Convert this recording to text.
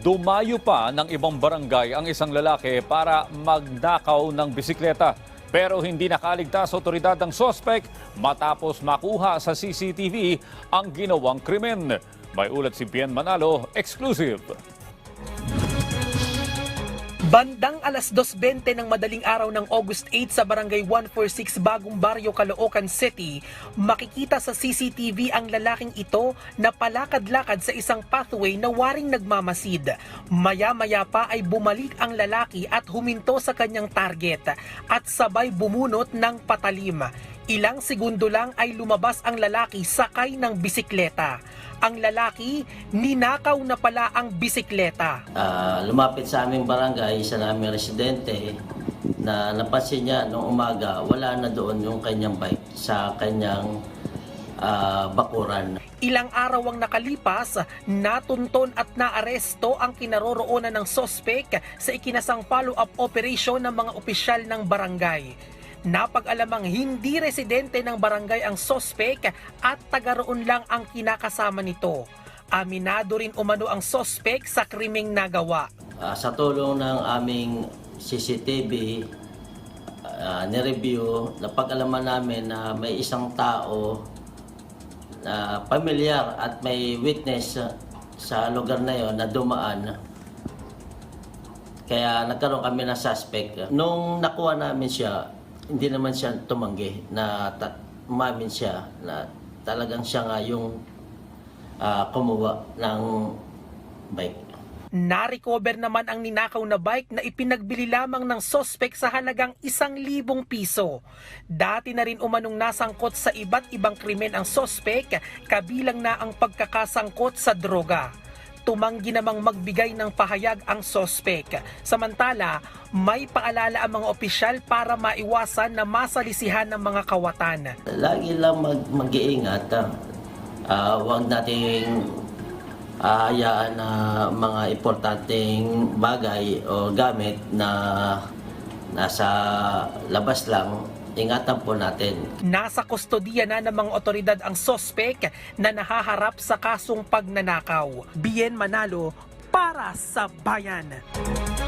Dumayo pa ng ibang barangay ang isang lalaki para magnakaw ng bisikleta. Pero hindi nakaligtas otoridad ng sospek matapos makuha sa CCTV ang ginawang krimen. May ulat si Bien Manalo, exclusive. Bandang alas 2.20 ng madaling araw ng August 8 sa Barangay 146 Bagong Baryo, Caloocan City, makikita sa CCTV ang lalaking ito na palakad-lakad sa isang pathway na waring nagmamasid. Maya-maya pa ay bumalik ang lalaki at huminto sa kanyang target at sabay bumunot ng patalim. Ilang segundo lang ay lumabas ang lalaki sakay ng bisikleta. Ang lalaki, ninakaw na pala ang bisikleta. Ah, lumapit sa aming barangay, isa naming residente, na napansin niya noong umaga, wala na doon yung kanyang bike sa kanyang ah, bakuran. Ilang araw ang nakalipas, natunton at naaresto ang kinaroroonan ng sospek sa ikinasang follow-up operation ng mga opisyal ng barangay. Napag-alamang hindi residente ng barangay ang sospek at taga roon lang ang kinakasama nito. Aminado rin umano ang sospek sa krimeng nagawa. Ah, sa tulong ng aming CCTV, ah, nireview, napag-alaman namin na may isang tao na pamilyar at may witness sa lugar na yon na dumaan. Kaya nagkaroon kami ng suspect. Nung nakuha namin siya, hindi naman siya tumanggi na ta- umamin siya na talagang siya nga yung ah, kumuha ng bike. Na-recover naman ang ninakaw na bike na ipinagbili lamang ng sospek sa halagang isang libong piso. Dati na rin umanong nasangkot sa iba't ibang krimen ang sospek, kabilang na ang pagkakasangkot sa droga. Tumanggi namang magbigay ng pahayag ang sospek. Samantala, may paalala ang mga opisyal para maiwasan na masalisihan ng mga kawatan. Lagi lang mag, mag-iingat. Ah, huwag nating aayaan na mga importanteng bagay o gamit na nasa labas lang. Ingatan po natin. Nasa kustodiya na ng mga otoridad ang sospek na nahaharap sa kasong pagnanakaw. Bien Manalo para sa bayan.